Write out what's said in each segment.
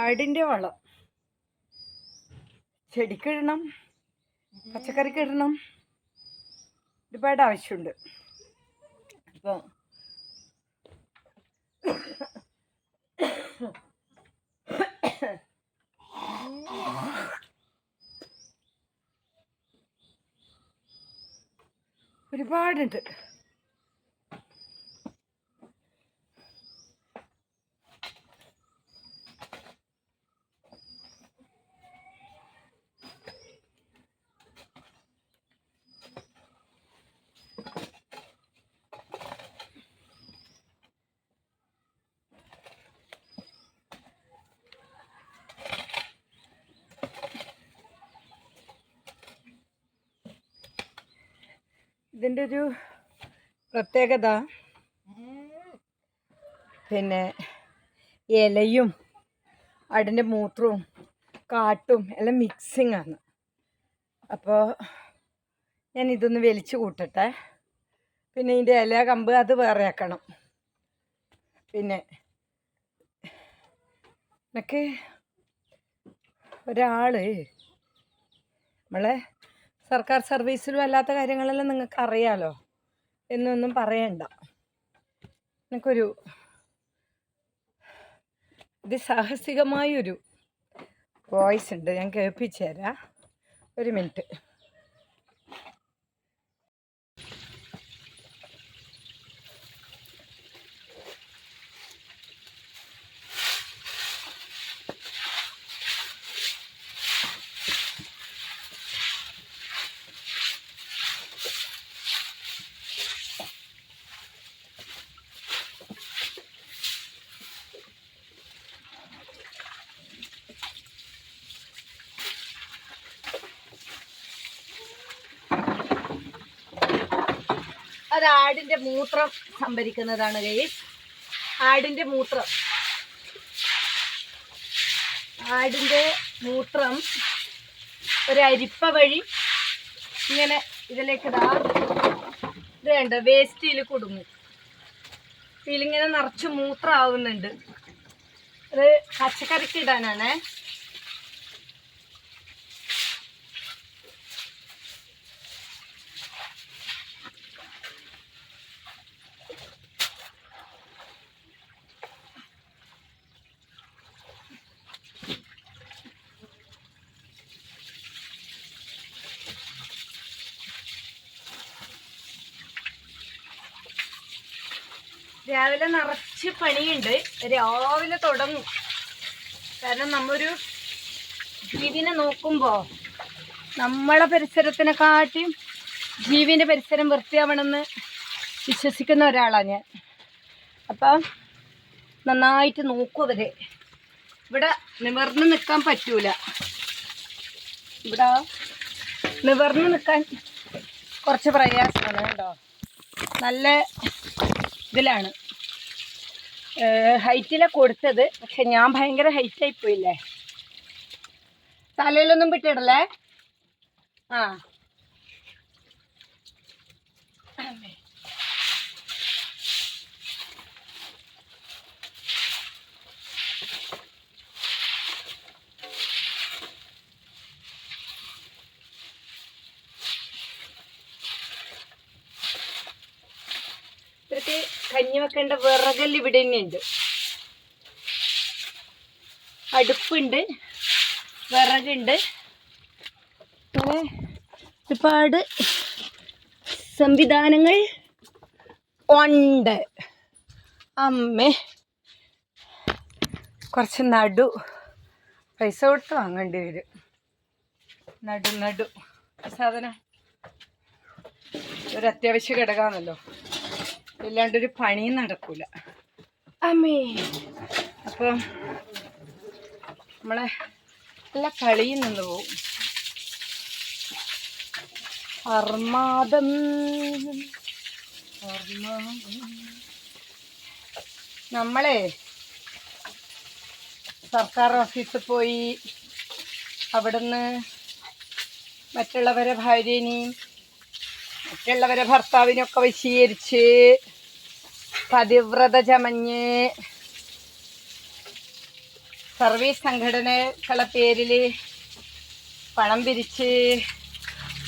ആടിന്റെ വളം. ചെടിക്കിടണം പച്ചക്കറിക്കിടണം ഒരുപാട് ആവശ്യമുണ്ട്. അപ്പോൾ ഒരുപാടുണ്ട് ഇതിന്റെ ഒരു പ്രത്യേകത. പിന്നെ ഇലയും അടിന്റെ മൂത്രവും കാട്ടും എല്ലാം മിക്സിങ് ആണ്. അപ്പോൾ ഞാൻ ഇതൊന്ന് വലിച്ചു കൂട്ടട്ടെ. പിന്നെ ഇതിന്റെ ഇല കമ്പ് അത് വേറെ ആക്കണം. പിന്നെ എനിക്ക് ഒരാൾ നമ്മളെ സർക്കാർ സർവീസിലും അല്ലാത്ത കാര്യങ്ങളെല്ലാം നിങ്ങൾക്ക് അറിയാലോ. എന്നൊന്നും പറയണ്ട. എനിക്കൊരു അതിസാഹസികമായൊരു വോയിസ് ഉണ്ട് ഞാൻ കേൾപ്പിച്ചു തരാം ഒരു മിനിറ്റ്. അത് ആടിന്റെ മൂത്രം സംഭരിക്കുന്നതാണ് ഗൈസ് ആടിന്റെ മൂത്രം. ആടിന്റെ മൂത്രം ഒരു അരിപ്പ വഴി ഇങ്ങനെ ഇതിലേക്ക് ഇതാ ഇത് വേണ്ട വേസ്റ്റിൽ കുടുങ്ങും. ഇതിലിങ്ങനെ നിറച്ച് മൂത്രം ആവുന്നുണ്ട്. അത് പച്ചക്കറിക്ക് ഇടാനാണേ. രാവിലെ നിറച്ച് പണിയുണ്ട് രാവിലെ തുടങ്ങും. കാരണം നമ്മൊരു ജീവിനെ നോക്കുമ്പോൾ നമ്മളെ പരിസരത്തിനെക്കാട്ടിയും ജീവിന്റെ പരിസരം വൃത്തിയാവണമെന്ന് വിശ്വസിക്കുന്ന ഒരാളാണ് ഞാൻ. അപ്പം നന്നായിട്ട് നോക്കും അവരെ. ഇവിടെ നിവർന്ന് നിൽക്കാൻ പറ്റൂല. ഇവിടെ നിവർന്ന് നിൽക്കാൻ കുറച്ച് പ്രയാസമാണ് കേട്ടോ. നല്ല ഇതിലാണ്. ഹൈറ്റിലെ കൊടുത്തത്. പക്ഷെ ഞാൻ ഭയങ്കര ഹൈറ്റായി പോയില്ലേ? തലയിലൊന്നും വിട്ടിടല്ലേ? ആ. കഞ്ഞി വെക്കേണ്ട വിറകൽ ഇവിടെ തന്നെയുണ്ട്. അടുപ്പുണ്ട് വിറകുണ്ട്. അങ്ങനെ ഒരുപാട് സംവിധാനങ്ങൾ ഉണ്ട്. അമ്മേ കുറച്ച് നടു. പൈസ കൊടുത്ത് വാങ്ങേണ്ടി വരും. നടു നടു. സാധനം ഒരു അത്യാവശ്യ ഘടകമാണല്ലോ. ഇല്ലാണ്ടൊരു പണിയും നടക്കൂല. അമ്മേ. അപ്പം നമ്മളെ നല്ല കളിയിൽ നിന്ന് പോവും. അർമാദം നമ്മളെ സർക്കാർ ഓഫീസിൽ പോയി അവിടുന്ന് മറ്റുള്ളവരെ ഭാര്യനെയും മറ്റുള്ളവരെ ഭർത്താവിനൊക്കെ വശീകരിച്ച് പതിവ്രത ചമഞ്ഞ് സർവീസ് സംഘടനകളെ പേരിൽ പണം പിരിച്ച്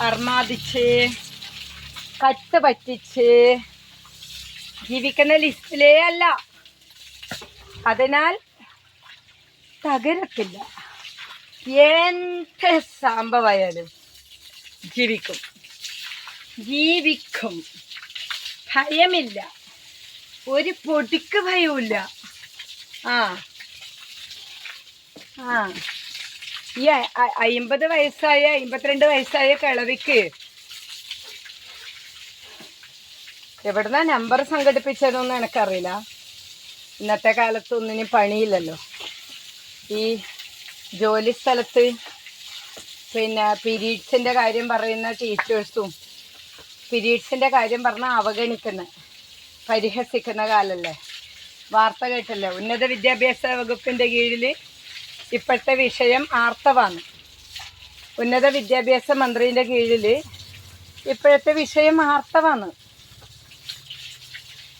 അർമാദിച്ച് കത്ത് പറ്റിച്ച് ജീവിക്കുന്ന ലിസ്റ്റിലേ അല്ല. അതിനാൽ തകരത്തില്ല. എന്ത് സംഭവമായാലും ജീവിക്കും. ജീവിക്കും. ഭയമില്ല. ഒരു പൊടിക്ക് ഭയമില്ല ആ. ആ. ഈ അയിമ്പത് വയസ്സായ അയിമ്പത്തിരണ്ട് വയസ്സായ കിളവിക്ക് എവിടുന്നാ നമ്പർ സംഘടിപ്പിച്ചതെന്ന് എനിക്കറിയില്ല. ഇന്നത്തെ കാലത്ത് ഒന്നിനും പണിയില്ലല്ലോ. ഈ ജോലി സ്ഥലത്ത് പിന്നെ പീരീഡ്സിന്റെ കാര്യം പറയുന്ന ടീച്ചേഴ്സും പീരീഡ്സിന്റെ കാര്യം പറഞ്ഞാൽ അവഗണിക്കുന്ന. പരിഹസിക്കുന്ന കാലല്ലേ. വാർത്ത കേട്ടല്ലേ. ഉന്നത വിദ്യാഭ്യാസ വകുപ്പിന്റെ കീഴിൽ ഇപ്പോഴത്തെ വിഷയം ആർത്തവാണ്. ഉന്നത വിദ്യാഭ്യാസ മന്ത്രിയുടെ കീഴിൽ ഇപ്പോഴത്തെ വിഷയം ആർത്തവാണ്.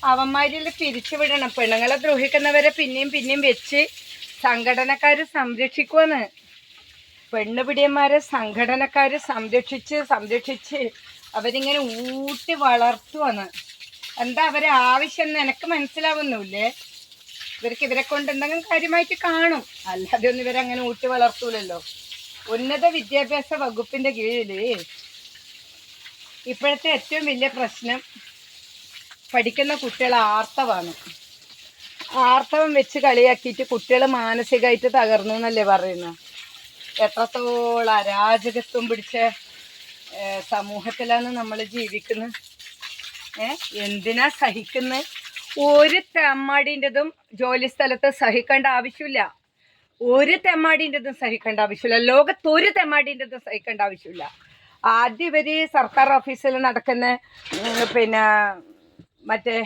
അവന്മാരിൽ പിരിച്ചുവിടണം. പെണ്ണുങ്ങളെ ദ്രോഹിക്കുന്നവരെ പിന്നെയും പിന്നെയും വെച്ച് സംഘടനക്കാർ സംരക്ഷിക്കുമെന്ന് പെണ്ണുപിടിയന്മാരെ സംഘടനക്കാർ സംരക്ഷിച്ച് സംരക്ഷിച്ച് അവരിങ്ങനെ ഊട്ടി വളർത്തുവാണ്. എന്താ അവരെ ആവശ്യം എന്ന് എനിക്ക് മനസ്സിലാവുന്നില്ലേ? ഇവർക്ക് ഇവരെ കൊണ്ട് എന്തെങ്കിലും കാര്യമായിട്ട് കാണും. അല്ലാതെ ഒന്നും ഇവരങ്ങനെ ഊട്ടി വളർത്തൂലല്ലോ. ഉന്നത വിദ്യാഭ്യാസ വകുപ്പിന്റെ കീഴിൽ ഇപ്പോഴത്തെ ഏറ്റവും വലിയ പ്രശ്നം പഠിക്കുന്ന കുട്ടികൾ ആർത്തവാണ്. ആർത്തവം വെച്ച് കളിയാക്കിയിട്ട് കുട്ടികൾ മാനസികമായിട്ട് തകർന്നു എന്നല്ലേ പറയുന്നത്? എത്രത്തോളം അരാജകത്വം പിടിച്ച സമൂഹത്തിലാണ് നമ്മൾ ജീവിക്കുന്നത് ഏ എന്തിനാ സഹിക്കുന്നത് ഒരു തെമ്മാടിന്റെതും ജോലി സ്ഥലത്ത് സഹിക്കേണ്ട ആവശ്യമില്ല. ഒരു തെമ്മാടിന്റെതും സഹിക്കേണ്ട ആവശ്യമില്ല. ലോകത്ത് ഒരു തെമ്മാടിന്റെതും സഹിക്കേണ്ട ആവശ്യമില്ല. ആദ്യം ഇവർ സർക്കാർ ഓഫീസിൽ നടക്കുന്ന പിന്നെ മറ്റേ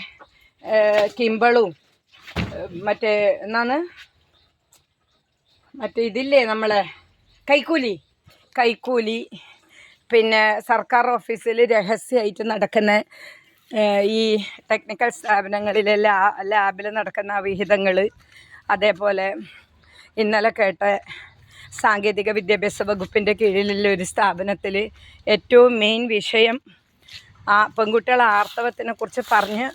കിമ്പളും മറ്റേ എന്നാണ്? മറ്റേ ഇതില്ലേ നമ്മളെ കൈക്കൂലി. കൈക്കൂലി പിന്നെ സർക്കാർ ഓഫീസിൽ രഹസ്യമായിട്ട് നടക്കുന്ന ഈ ടെക്നിക്കൽ സ്ഥാപനങ്ങളിലെ ലാ ലാബിൽ നടക്കുന്ന വിഹിതങ്ങൾ അതേപോലെ ഇന്നലെ കേട്ട സാങ്കേതിക വിദ്യാഭ്യാസ വകുപ്പിന്റെ കീഴിലുള്ള ഒരു സ്ഥാപനത്തിൽ ഏറ്റവും മെയിൻ വിഷയം ആ പെൺകുട്ടികളെ ആർത്തവത്തിനെ കുറിച്ച് പറഞ്ഞ്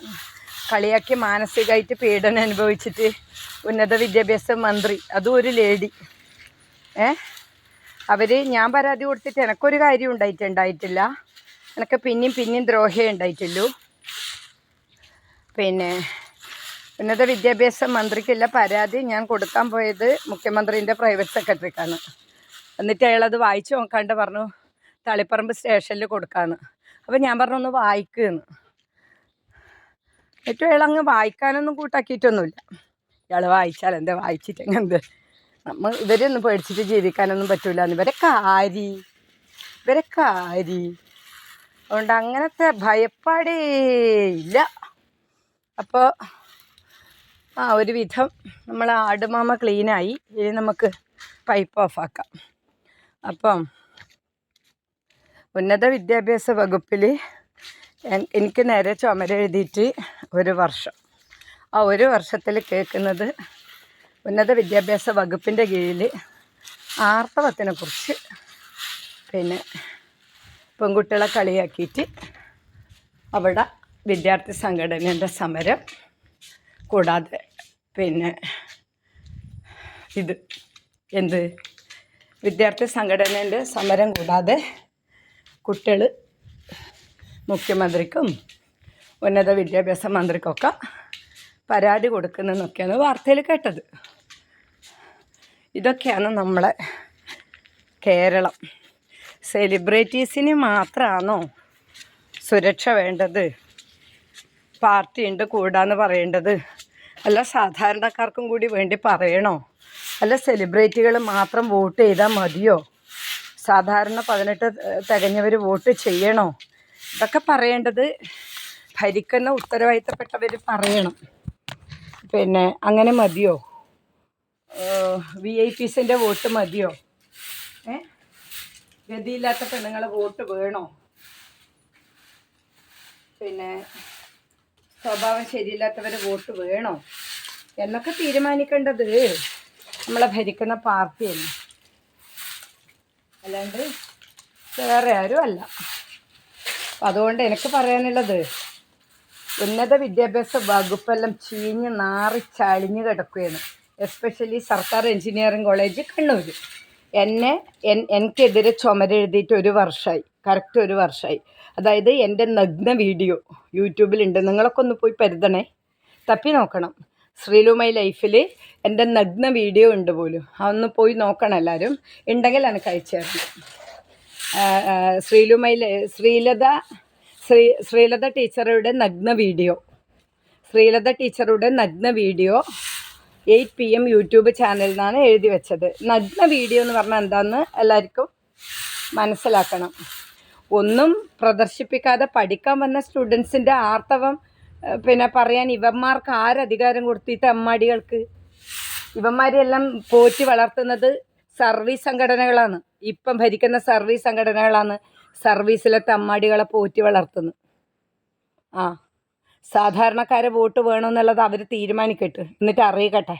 കളിയാക്കി മാനസികമായിട്ട് പീഡനം അനുഭവിച്ചിട്ട് ഉന്നത വിദ്യാഭ്യാസ മന്ത്രി അതും ഒരു ലേഡി ഏ? അവർ ഞാൻ പരാതി കൊടുത്തിട്ട് എനക്കൊരു കാര്യം ഉണ്ടായിട്ടുണ്ടായിട്ടില്ല എനിക്ക് പിന്നെയും പിന്നെയും ദ്രോഹേ ഉണ്ടായിട്ടുള്ളൂ. പിന്നെ ഉന്നത വിദ്യാഭ്യാസ മന്ത്രിക്കുള്ള പരാതി ഞാൻ കൊടുക്കാൻ പോയത് മുഖ്യമന്ത്രിന്റെ പ്രൈവറ്റ് സെക്രട്ടറിക്കാണ് എന്നിട്ട് അയാളത് വായിച്ചു നോക്കാണ്ട് പറഞ്ഞു തളിപ്പറമ്പ് സ്റ്റേഷനിൽ കൊടുക്കാന്ന്. അപ്പം ഞാൻ പറഞ്ഞു ഒന്ന് വായിക്കുന്നു. എന്നിട്ടും അയാൾ അങ്ങ് വായിക്കാനൊന്നും കൂട്ടാക്കിയിട്ടൊന്നുമില്ല. ഇയാൾ വായിച്ചാൽ എന്താ? വായിച്ചിട്ടെങ്കിൽ നമ്മ ഇവരൊന്നും പേടിച്ചിട്ട് ജീവിക്കാനൊന്നും പറ്റൂല. ഇവരെ കാരി ഇവരെ കാരി അതുകൊണ്ട് അങ്ങനത്തെ ഭയപ്പാടേ ഇല്ല. അപ്പോൾ ആ ഒരു വിധം നമ്മൾ ആടുമാമ ക്ലീനായി. ഇനി നമുക്ക് പൈപ്പ് ഓഫാക്കാം. അപ്പം ഉന്നത വിദ്യാഭ്യാസ വകുപ്പിൽ എനിക്ക് നേരെ ചുമരെഴുതിയിട്ട് ഒരു വർഷം. ആ ഒരു വർഷത്തിൽ കേൾക്കുന്നത് ഉന്നത വിദ്യാഭ്യാസ വകുപ്പിന്റെ കീഴിൽ ആർത്തവത്തിനെ കുറിച്ച് പിന്നെ പെൺകുട്ടികളെ കളിയാക്കിയിട്ട് അവിടെ വിദ്യാർത്ഥി സംഘടനയുടെ സമരം കൂടാതെ പിന്നെ ഇത് എന്ത്? വിദ്യാർത്ഥി സംഘടനേന്റെ സമരം കൂടാതെ കുട്ടികൾ മുഖ്യമന്ത്രിക്കും ഉന്നത വിദ്യാഭ്യാസ മന്ത്രിക്കൊക്കെ പരാതി കൊടുക്കുന്നതെന്നൊക്കെയാണ് വാർത്തയിൽ കേട്ടത്. ഇതൊക്കെയാണ് നമ്മളെ കേരളം. സെലിബ്രിറ്റീസിന് മാത്രമാണോ സുരക്ഷ വേണ്ടത്? പാർട്ടി ഉണ്ട് കൂടാന്ന് പറയേണ്ടത്. അല്ല സാധാരണക്കാർക്കും കൂടി വേണ്ടി പറയണോ? അല്ല സെലിബ്രിറ്റികൾ മാത്രം വോട്ട് ചെയ്താൽ മതിയോ? സാധാരണ പതിനെട്ട് തികഞ്ഞവർ വോട്ട് ചെയ്യണോ? ഇതൊക്കെ പറയേണ്ടത് ഭരിക്കുന്ന ഉത്തരവാദിത്തപ്പെട്ടവർ പറയണം. പിന്നെ അങ്ങനെ മതിയോ? വി ഐ പിസിന്റെ വോട്ട് മതിയോ? ഏ? ഗതിയില്ലാത്ത പെണ്ണുങ്ങളെ വോട്ട് വേണോ? പിന്നെ സ്വഭാവം ശരിയില്ലാത്തവരെ വോട്ട് വേണോ? എന്നൊക്കെ തീരുമാനിക്കേണ്ടത് നമ്മളെ ഭരിക്കുന്ന പാർട്ടിയല്ല. അല്ലാണ്ട് വേറെ ആരും അല്ല. അതുകൊണ്ട് എനിക്ക് പറയാനുള്ളത് ഉന്നത വിദ്യാഭ്യാസ വകുപ്പെല്ലാം ചീഞ്ഞ് നാറി ചളിഞ്ഞ് കിടക്കുകയാണ്. എസ്പെഷ്യലി സർക്കാർ എഞ്ചിനീയറിംഗ് കോളേജ് കണ്ണൂർ എന്നെ എൻ എനിക്കെതിരെ ചുമരെഴുതിയിട്ട് ഒരു വർഷമായി കറക്റ്റ് ഒരു വർഷമായി അതായത് എന്റെ നഗ്ന വീഡിയോ യൂട്യൂബിലുണ്ട്. നിങ്ങളൊക്കെ ഒന്ന് പോയി പരുതണേ. തപ്പി നോക്കണം. ശ്രീലുമൈ ലൈഫിൽ എന്റെ നഗ്ന വീഡിയോ ഉണ്ട് പോലും. അതൊന്ന് പോയി നോക്കണം എല്ലാവരും. ഉണ്ടെങ്കിൽ എനിക്ക് അയച്ചു തരണം ശ്രീലുമൈ ശ്രീലത ശ്രീ ശ്രീലത ടീച്ചറുടെ നഗ്ന വീഡിയോ. ശ്രീലത ടീച്ചറുടെ നഗ്ന video eight P M YouTube ചാനലിൽ നിന്നാണ് എഴുതി വെച്ചത്. നഗ്ന വീഡിയോ എന്ന് പറഞ്ഞാൽ എന്താണെന്ന് എല്ലാവർക്കും മനസ്സിലാക്കണം. ഒന്നും പ്രദർശിപ്പിക്കാതെ പഠിക്കാൻ വന്ന സ്റ്റുഡൻസിന്റെ ആർത്തവം പിന്നെ പറയാൻ ഇവന്മാർക്ക് ആരധികാരം കൊടുത്തിട്ട് അമ്മാടികൾക്ക് ഇവന്മാരെല്ലാം പോറ്റി വളർത്തുന്നത് സർവീസ് സംഘടനകളാണ്. ഇപ്പം ഭരിക്കുന്ന സർവീസ് സംഘടനകളാണ് സർവീസിലെ തമ്മാടികളെ പോറ്റി വളർത്തുന്നത്. ആ. സാധാരണക്കാരെ വോട്ട് വേണമെന്നുള്ളത് അവർ തീരുമാനിക്കട്ടെ. എന്നിട്ട് അറിയിക്കട്ടെ.